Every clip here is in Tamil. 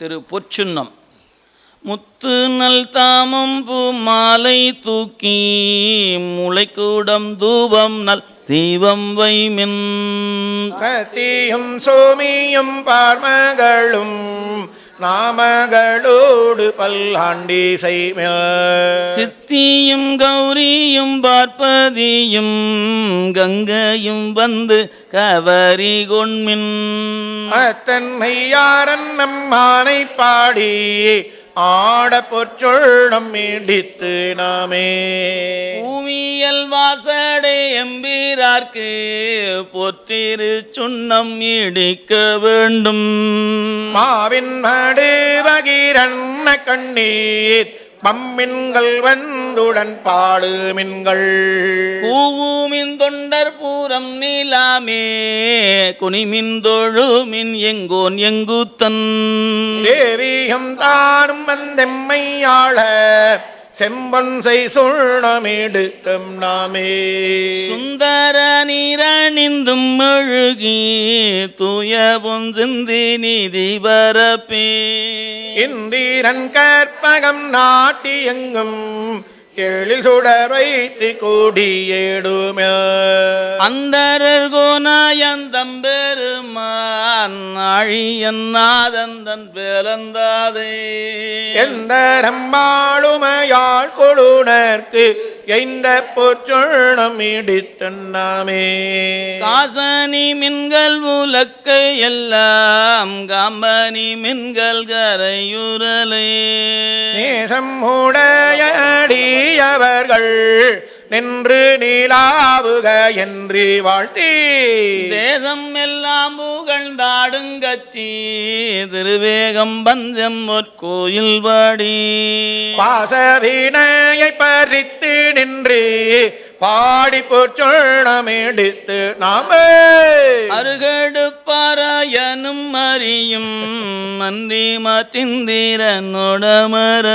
திரு பொற்சுன்னம். முத்து நல் தாமம் பூ மாலை தூக்கி முளைக்கூடம் தூபம் நல் தீபம் வைமின். சத்தியும் சோமியும் பார்மகளும் நாமகளோடு பல்லாண்டி செய்மில். சித்தியும் கௌரியும் பார்ப்பதியும் கங்கையும் வந்து கவரி கொண்மின். அத்தன்மையாரன் நம்மானை பாடி ஆட பொற்றொள்ளும் இடித்து நாமே. பூமியல் வாசடை எம்பீரார்க்கு பொற்றிரு சுண்ணம் இடிக்க வேண்டும். மாவின் மடு பகிரன்ன கண்ணீர் பம்மின்கள் வந்துடன் பாடு மின்கள். பூவுமின் தொண்டர் பூரம் நீலாமே குனிமின் தொழுமின் எங்கோன் எங்குத்தன். தேவியம் தானும் வந்தெம்மையாள செம்பன் செய் சுள்ளமிடுத்தும் நாமே சுந்தர நீரணிந்தும் மெழுகி தூய பொன் சிந்தி நீதி பரப்பே இந்திரன் கற்பகம் நாட்டி எங்கும் எழில் சுடர் வைத்து கூடியேடுமே அந்தரர் கோனாயந்தம் பெருமான் ஆழியன் நாதந்தன் பிறந்தாதே எந்த ரம்பாளுமையாள் கொழுனர்க்கு எந்த பொற்றொள்ளம் இடித்து நாமே. காசனி மின்கள் உலக்கை எல்லாம் காம்பனி மின்கள் கரையுரலே நேசம் உடையடியவர்கள் நின்று நீலாவுக என்று வாழ்த்தி. தேசம் எல்லாம் புகழ்ந்தாடுங்கச்சி திருவேகம் பஞ்சம் கோயில் பாடி பாசவினையை பறித்து நின்று பாடி பொற்றொள்ளம் எடுத்து நாமே. அருகடுப்பாராயனும் அறியும் மன்றி மாற்றிந்திரனோடமர.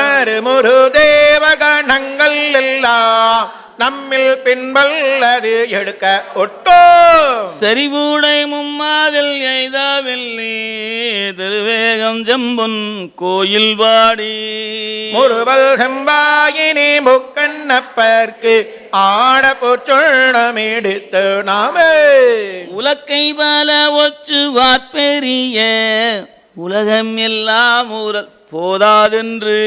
நறுமுரு தேவகணங்கள் எல்லாம் நம்மில் பின்பல்லது எடுக்க ஒட்டோ செறிவுடை மும்மாதில் எய்தாவில்லி திருவேகம் ஜம்புன் கோயில் பாடி முறுவல் செம்பாயினி விண்ணப்பர்க்கு ஆட பொற்றொள்ளம் நாமே. உலக்கை பல ஒச்சு வாற்பெரிய உலகம் எல்லாம் ஊரல் போதாதென்று.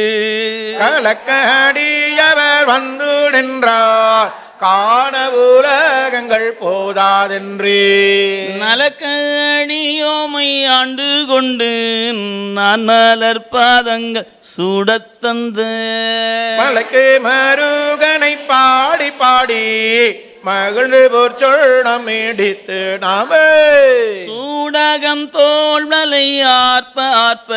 கலக்கடியவர் வந்து நின்றார். காண உலகங்கள் போதாதென்றே. நலக்கடியோமை ஆண்டு கொண்டு நான் மலர் பாதங்கள் சூடத்தந்த மலைக்கு மருகனை பாடி பாடி மகிழ்ந்து பொற்சொல்லம் இடித்து நாமே. சூடகம் தோல்வலை ஆர்ப்ப ஆர்ப்ப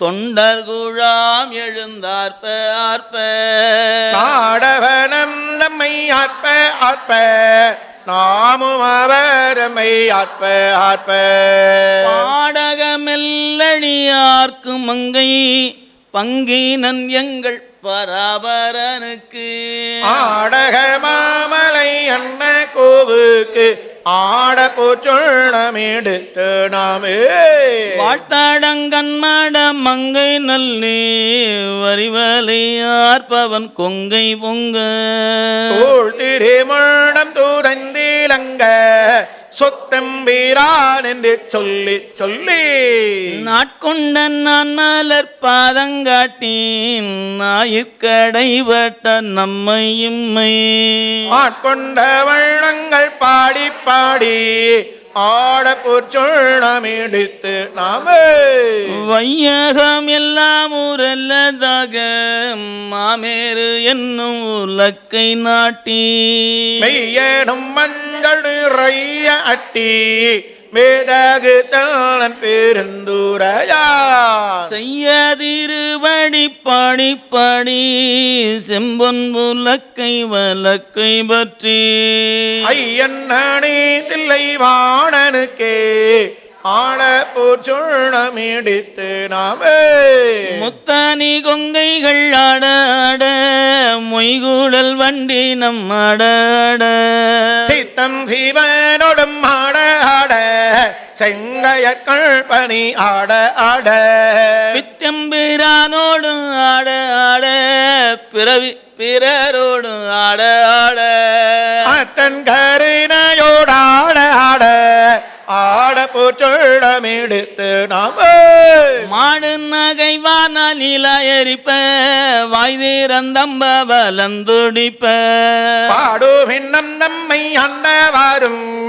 தொண்டர் குழாம் எழுந்தார்ப்ப ஆர்ப்ப. நாடவனம் நம்மை ஆற்ப ஆற்ப நாமும் அவரமை ஆற்ப ஆற்ப பாடகமெல்லணியார்க்கு மங்கை பங்கினன் எங்கள் பராபரனுக்கு. ஆடக மாமலை அண்ண கோவுக்கு ஆட போச்சொல்லம் எடுத்து நாமே வாழ்த்தாடங்கண்மட மங்கை நல்லே வரிவலை ஆர்ப்பவன் கொங்கை பொங்க. தோள் திருமணம் துறந்திலங்க சொத்தம்பீரான் என்று சொல்லி சொல்லி. நாட்கொண்ட நான் மலர் பாதங்காட்டீன் ஞாயிற்கடைபட்ட நம்மை இம்மை. ஆட்கொண்ட வள்ளங்கள் பாடி பாடி ஆட பொற்சொல்லம் எடுத்து நாமே. வையகம் எல்லாம் ஊரல்லதாக மாமேறு என்னும் உலக்கை நாட்டி. மெய்யனும் மஞ்சள் நிறைய அட்டி. மேதகு தாளன் பெருந்துரையா செய்ய திருவடி பாடி பாடி செம்பொன் உலக்கை வலக்கை பற்றி. ஐயன் அணி தில்லை வாணனுக்கே ஆள போச்சொல்லம் எடுத்து நாமே. முத்தானி கொங்கைகள் ஆட ஆட மொய்கூடல் வண்டி நம் ஆட ஆட. சித்தம் சிவனோடும் ஆட ஆட செங்கையற்கள் பணி ஆட ஆட. பித்தம்பிரானோடு ஆட ஆட. பிறவி பிறரோடு ஆட ஆட. அத்தன் கருணையோடாட ஆட ஆட. பூச்சொள்ளமெடுத்து நாம மாடு நகை வானில எரிப்ப வாய்தீரந்தம்ப வலந்துடிப்ப பாடுமின்னம் நம்மை அண்டவாரும் பணி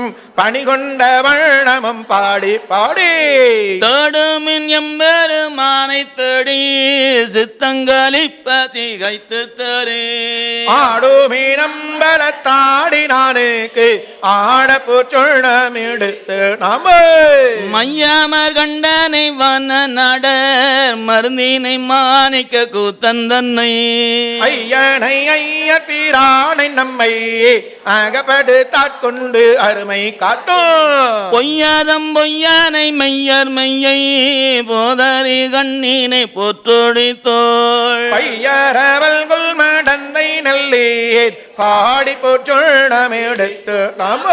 கொண்ட வண்ணமும் பாடி பாடி. தேடுமின் எம்பெருமானை தேடி சித்தங்களிப்ப திகைத்து தரே ஆடுமீனம் பலத்தாடி நானுக்கு ஆட பூச்சொள்ளம் எடுத்து நாம மையாமர் கண்டனை வன நடர் மருந்தினை மாணிக்க கூத்தந்தன்னை ஐயனை ஐய பிரானை நம்மை அகப்படு தாட்கொண்டு அருமை காட்டும். பொய்யாதம் பொய்யானை மெய்யர் மெய்யை போதறி கண்ணீனை போற்றொடி தோள் பையரவல் குல்மடந்தை நல்லீர் பாடி போற்றொள்ளம் எடுத்து நாம.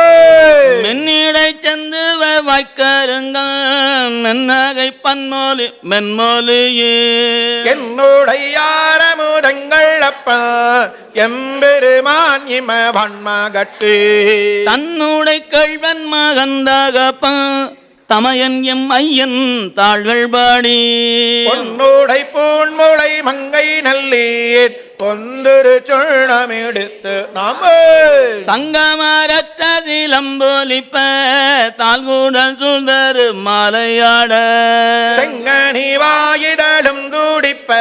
மென்னிடை செந்துவ வாய்க்கருங்கள் மென்னகை பன்மொழி மென்மொழியே. என்னுடைய ஆரமுதங்கள் அப்ப எம்பெருமான் இம வன்மகட்டு. தன்னுடை கள்வன் மகந்தகப்ப தமையன் எம் ஐயன் தாள்கள் பாடி. பொன்னுடை பூன்முளை மங்கை நல்லீர் பொந்துரு சொள்ளம் எடுத்து நாம. சங்கமரற்ற சிலம்பொலிப்ப தாழ்கூடல் சூழ்ந்தரு மாலையாட. செங்கனி வாயிதழும் துடிப்ப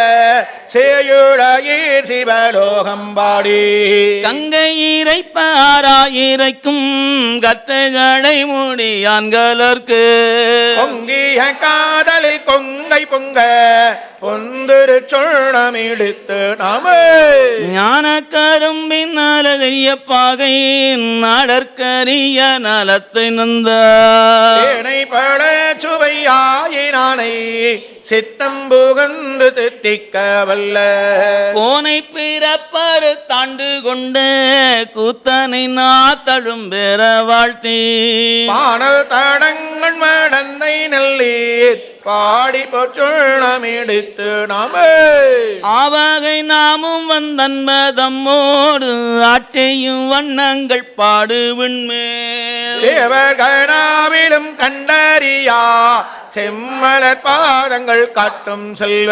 சேயுழையீர் சிவலோகம் பாடி. கங்கை இறைப்பாராயிரைக்கும் கற்றைகளை மூடியான்களற்கு பொங்கிய காதலில் கொங்கை பொங்க பொந்துரு சொள்ளம் எடுத்து நாம. ஞான கரும்பின் நலதைய பாகை நாடற்கரிய நலத்தை நந்த. தேனை பட சுவையாயினானை சித்தம் புகந்து தித்திக்க வல்ல. கோனை பிறப்பரு தாண்டு கொண்டு கூத்தனை நாத்தழும் பெற வாழ்த்தி. பானல் தடங்கள் மடந்தை நல்லீர் பாடி பொற்றுள்ளம் எடுத்து நாம. ஆவகை நாமும் வந்தன்பதம்மோடு ஆட்சியும் வண்ணங்கள் பாடு விண்மேல் தேவகனாவிலும் கண்டறியா செம்மலர் பாதங்கள் காட்டும் செல்வ.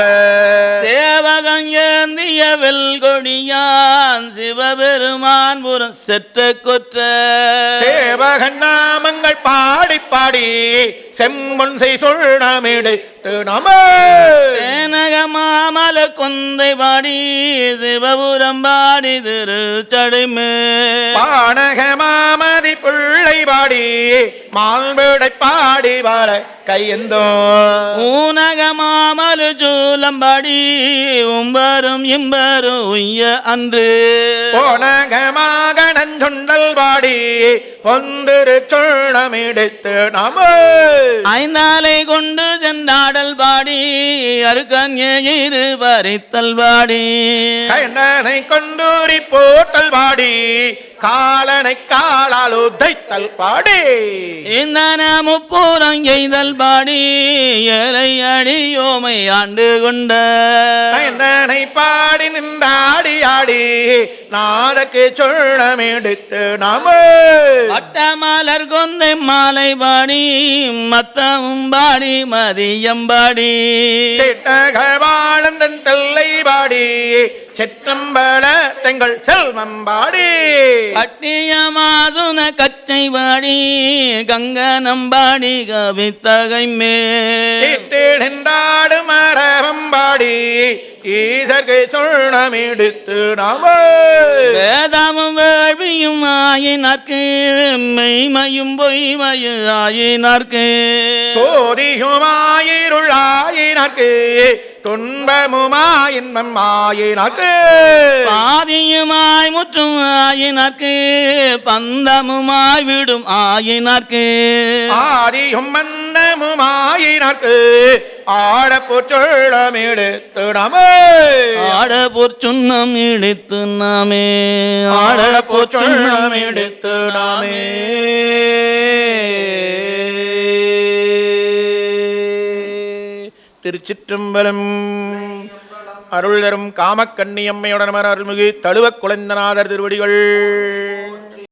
சேவகன் ஏந்திய வெல்கொடியான் சிவபெருமான் புறம் செற்ற கொற்ற. சேவகன் நாமங்கள் பாடி பாடி செம்பொன் செய் சொல்லம் எடுத்து நாம தேனக மாமல கொந்தை பாடி சிவபுரம் பாடி திருச்சடைமே பானக மாமதி பிள்ளை பாடி மால்விடை பாடி வர கையந்தோ ஊனக மாமலு சூலம்பாடி உம்பரும் இம்பரும் உய்ய அன்று. போனகமாக நஞ்சுண்டல் பாடி பொந்திரு சொல்லம் எடுத்து நாம. ஐந்தாலை கொண்டு சென்றாடல் பாடி அருக்கன் இரு பறித்தல் பாடி. கைந்தனை கொண்டூரி போட்டல் பாடி காலனை காலால் உதைத்தல் பாடி. இந்த முப்பூரம் எய்தல் பாடி. ஏழை அடியோமை ஆண்டு கொண்ட. கைந்தனை பாடி நின்றாடி ஆடி நாதற்கு சொல்லம் எடுத்து நாம. வட்ட மலர் கொந்தை மாலை பாடி மத்தமும் பாடி மதியம் பாடி. சிட்டக வாழந்தன் தெல்லை பாடி சிற்றம்பல தெங்கள் செல்வம் பாடி. கட்டியமாதுன கச்சை பாடி கங்கனம் பாடி கவித்தகை மேல் நின்றாடு மரபம் பாடி ஈசர்கை சொல்லம் எடுத்து நாம. வேதமும் வேள்வியும் ஆயினார்க்கு மெய்மையும் பொய்மையும் ஆயினார்க்கு. சோதியுமாயிருளாயினக்கு துன்பமுமாயின்பம் ஆயினக்கு பாதியுமாய் முற்றும் ஆயினார்க்கு பந்தமுமாய் விடும் ஆயினார்க்கு. ஆதியும் மன்னமுமாயினக்கு ஆழமுமாயினர்க்கு ஆழப்பொற்றுள்ளம் இழுத்து நாமே. ஆழப்பொற்சுண்ணம் இழுத்து நாமே. ஆழப்பொற்றுள்ளம் இழுத்து நாமே. திருச்சிற்றம்பலம். அருள் தரும் காமக்கண்ணியம்மையுடன் அருள்மிகு தழுவக் குழந்தநாதர் திருவடிகள்.